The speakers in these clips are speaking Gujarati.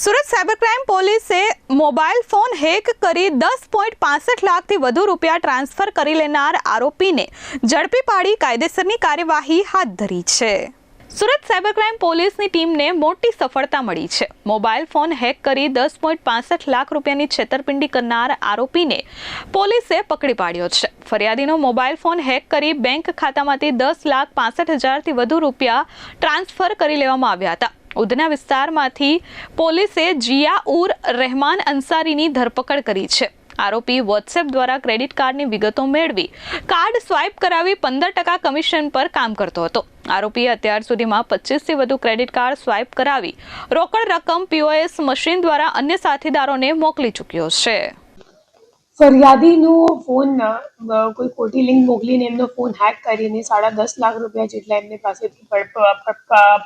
સુરત સાયબર ક્રાઇમ પોલીસે મોબાઈલ ફોન હેક કરી દસ પોઈન્ટ પાસઠ લાખથી વધુ રૂપિયા ટ્રાન્સફર કરી લેનાર આરોપીને ઝડપી પાડી કાયદેસરની કાર્યવાહી હાથ ધરી છે. સુરત સાયબર ક્રાઇમ પોલીસની ટીમને મોટી સફળતા મળી છે. મોબાઈલ ફોન હેક કરી દસ પોઈન્ટ પાસઠ લાખ રૂપિયાની છેતરપિંડી કરનાર આરોપીને પોલીસે પકડી પાડ્યો છે. ફરિયાદીનો મોબાઈલ ફોન હેક કરી બેંક ખાતામાંથી દસ લાખ પાસઠ હજારથી વધુ રૂપિયા ટ્રાન્સફર કરી લેવામાં આવ્યા હતા. ઉધના વિસ્તારમાંથી પોલીસે જિયા ઉર રહેમાન અંસારીની ધરપકડ કરી છે. આરોપી વોટ્સએપ દ્વારા ક્રેડિટ કાર્ડની વિગતો મેળવી કાર્ડ સ્વાઇપ કરાવી પંદર ટકા કમિશન પર કામ કરતો હતો. આરોપીએ અત્યાર સુધીમાં પચીસથી વધુ ક્રેડિટ કાર્ડ સ્વાઇપ કરાવી રોકડ રકમ પીઓએસ મશીન દ્વારા અન્ય સાથીદારોને મોકલી ચૂક્યો છે. ફરિયાદીનો ફોન કોઈ ખોટી લિંક મોકલીને એમનો ફોન હેક કરીને સાડા દસ લાખ રૂપિયા જેટલા એમની પાસેથી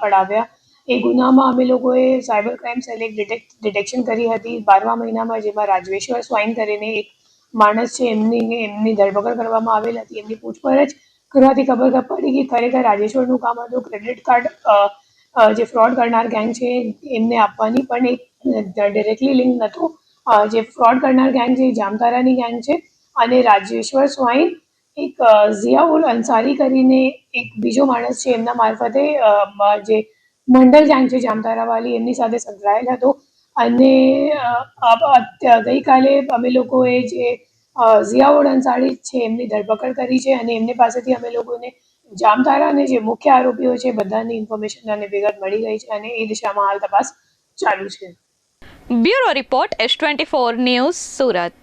પડાવ્યા એ ગુનામાં અમે લોકોએ સાયબર ક્રાઇમ સેલે એક ડિટેક્શન કરી હતી. બારમા મહિનામાં જેમાં રાજવેશ્વર સ્વાઈન કરીને એક માણસ છે એમની એમની ધરપકડ કરવામાં આવેલ હતી. એમની પૂછપરછ કરવાથી ખબર પડી કે ખરેખર રાજેશ્વરનું કામ હતું. ક્રેડિટ કાર્ડ જે ફ્રોડ કરનાર ગેંગ છે, એમને આપવાની પણ એક ડિરેક્ટલી લિંક નહોતું. જે ફ્રોડ કરનાર ગેંગ છે જામતારાની ગેંગ છે. અને રાજેશ્વર સ્વાઈન એક ઝિયાઉલ અંસારી કરીને એક બીજો માણસ છે, એમના મારફતે જે મંડલ ગેંગ છે જામતારાવાળી એમની સાથે સંકળાયેલ હતો. અને ગઈકાલે અમે લોકોએ જે ઝિયાઉડ અંસારી છે, એમની ધરપકડ કરી છે અને એમની પાસેથી અમે લોકોને જામતારા અને જે મુખ્ય આરોપીઓ છે, બધાની ઇન્ફોર્મેશન અને વિગત મળી ગઈ છે અને એ દિશામાં હાલ તપાસ ચાલુ છે. Bureau report S twenty four news Surat.